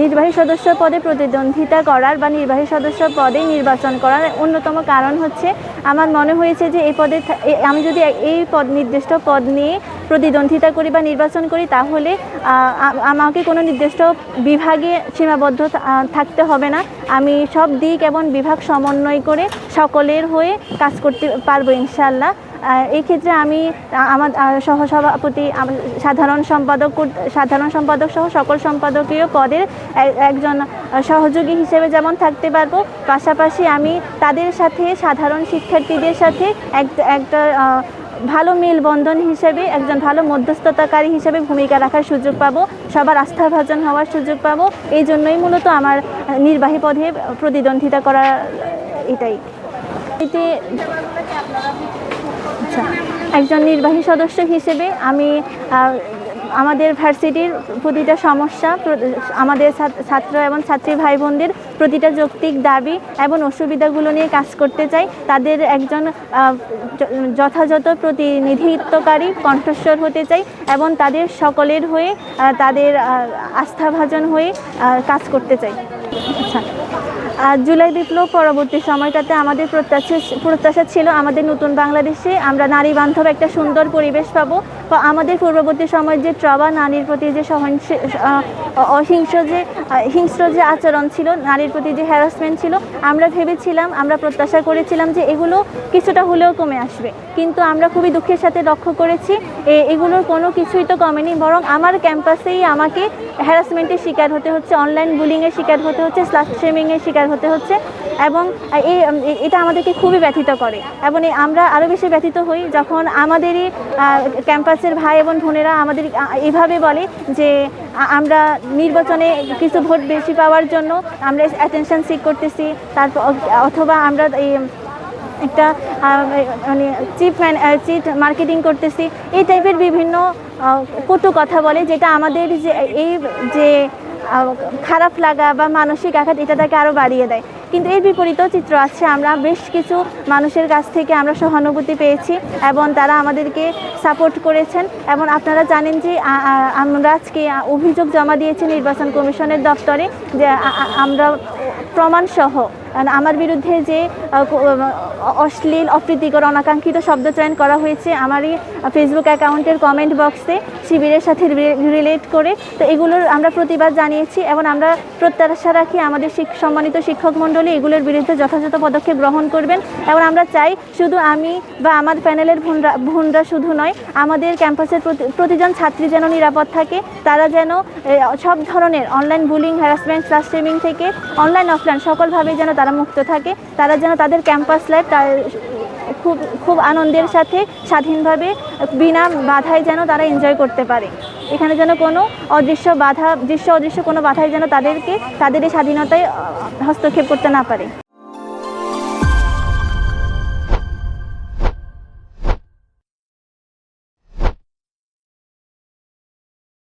নির্বাহী সদস্য পদে প্রতিদ্বন্দ্বিতা করার বা নির্বাহী সদস্য পদে নির্বাচন করার অন্যতম কারণ হচ্ছে, আমার মনে হয়েছে যে এই পদে আমি যদি এই পদ নির্দিষ্ট পদ নিয়ে প্রতিদ্বন্দ্বিতা করি বা নির্বাচন করি, তাহলে আমাকে কোনো নির্দিষ্ট বিভাগে সীমাবদ্ধ থাকতে হবে না। আমি সব দিক এবং বিভাগ সমন্বয় করে সকলের হয়ে কাজ করতে পারব ইনশাল্লাহ এই ক্ষেত্রে আমি আমার সহসভাপতি সাধারণ সম্পাদক সাধারণ সম্পাদক সহ সকল সম্পাদকীয় পদের একজন সহযোগী হিসেবে যেমন থাকতে পারব, পাশাপাশি আমি তাদের সাথে, সাধারণ শিক্ষার্থীদের সাথে এক- একটা ভালো মেলবন্ধন হিসেবে, একজন ভালো মধ্যস্থতাকারী হিসেবে ভূমিকা রাখার সুযোগ পাবো, সবার আস্থাভাজন হওয়ার সুযোগ পাবো, এই জন্যই মূলত আমার নির্বাহী পদে প্রতিদ্বন্দ্বিতা করা এটাই। এতে আচ্ছা একজন নির্বাহী সদস্য হিসেবে আমি আমাদের ভার্সিটির প্রতিটা সমস্যা আমাদের ছাত্র- এবং ছাত্রী ভাই বোনদের প্রতিটা যৌক্তিক দাবি এবং অসুবিধাগুলো নিয়ে কাজ করতে চাই। তাদের একজন যথাযথ প্রতিনিধিত্বকারী কণ্ঠস্বর হতে চাই এবং তাদের সকলের হয়ে তাদের আস্থাভাজন হয়ে কাজ করতে চাই। আচ্ছা জুলাই বিপ্লব পরবর্তী সময়টাতে আমাদের প্রত্যাশা প্রত্যাশা ছিল আমাদের নতুন বাংলাদেশে আমরা নারী বান্ধব একটা সুন্দর পরিবেশ পাবো। বা আমাদের পূর্ববর্তী সময়ের যে ট্রবা নারীর প্রতি যে আহ, অহিংস যে হিংস্র যে আচরণ ছিল নারীর প্রতি যে হ্যারাসমেন্ট ছিল আমরা ভেবেছিলাম আমরা প্রত্যাশা করেছিলাম যে এগুলো কিছুটা হলেও কমে আসবে। কিন্তু আমরা খুবই দুঃখের সাথে লক্ষ্য করেছি এগুলোর কোনো কিছুই তো কমেনি বরং আমার ক্যাম্পাসেই আমাকে হ্যারাসমেন্টের শিকার হতে হচ্ছে অনলাইন বুলিংয়ের শিকার হতে হচ্ছে স্লাস স্ট্রিমিংয়ের শিকার হতে হচ্ছে এবং এই এটা আমাদেরকে খুবই ব্যথিত করে এবং আমরা আরও বেশি ব্যথিত হই যখন আমাদেরই ক্যাম্পাসের ভাই এবং বোনেরা আমাদের এভাবে বলে যে আমরা নির্বাচনে কিছু ভোট বেশি পাওয়ার জন্য আমরা অ্যাটেনশন সিক করতেছি, তারপর, অথবা আমরা এই, একটা মানে চিপ চিট মার্কেটিং করতেছি, এই টাইপের বিভিন্ন কটু কথা বলে যেটা আমাদের যে, এই যে খারাপ লাগা বা মানসিক আঘাত এটা তাকে আরও বাড়িয়ে দেয়। কিন্তু এর বিপরীতেও চিত্র আছে, আমরা বেশ কিছু মানুষের কাছ থেকে আমরা সহানুভূতি পেয়েছি এবং তারা আমাদেরকে সাপোর্ট করেছেন এবং আপনারা জানেন যে আমরা আজকে অভিযোগ জমা দিয়েছি নির্বাচন কমিশনের দপ্তরে যে আমরা প্রমাণসহ আমার বিরুদ্ধে যে অশ্লীল, অপ্রীতিকর, অনাকাঙ্ক্ষিত শব্দ চয়ন করা হয়েছে, আমারই ফেসবুক অ্যাকাউন্টের কমেন্ট বক্সে শিবিরের সাথে রিলেট করে, তো এগুলোর আমরা প্রতিবাদ জানিয়েছি এবং আমরা প্রত্যাশা রাখি আমাদের সম্মানিত শিক্ষক মণ্ডলী এগুলোর বিরুদ্ধে যথাযথ পদক্ষেপ গ্রহণ করবেন। এবং আমরা চাই শুধু আমি বা আমার প্যানেলের ভুনরা ভুনরা শুধু নয়, আমাদের ক্যাম্পাসের প্রতি- প্রতিজন ছাত্রী যেন নিরাপদ থাকে। তারা যেন সব ধরনের online bullying harassment class streaming থেকে অনলাইন অফলাইন সকলভাবে যেন তারা মুক্ত থাকে। তারা যেন তাদের ক্যাম্পাস লাইফ খুব খুব আনন্দের সাথে স্বাধীনভাবে বিনা বাধায় যেন তারা এনজয় করতে পারে। এখানে যেন কোনো অদৃশ্য বাধা, দৃশ্য অদৃশ্য কোনো বাধাই যেন তাদেরকে, তাদের এই স্বাধীনতায় হস্তক্ষেপ করতে না পারে।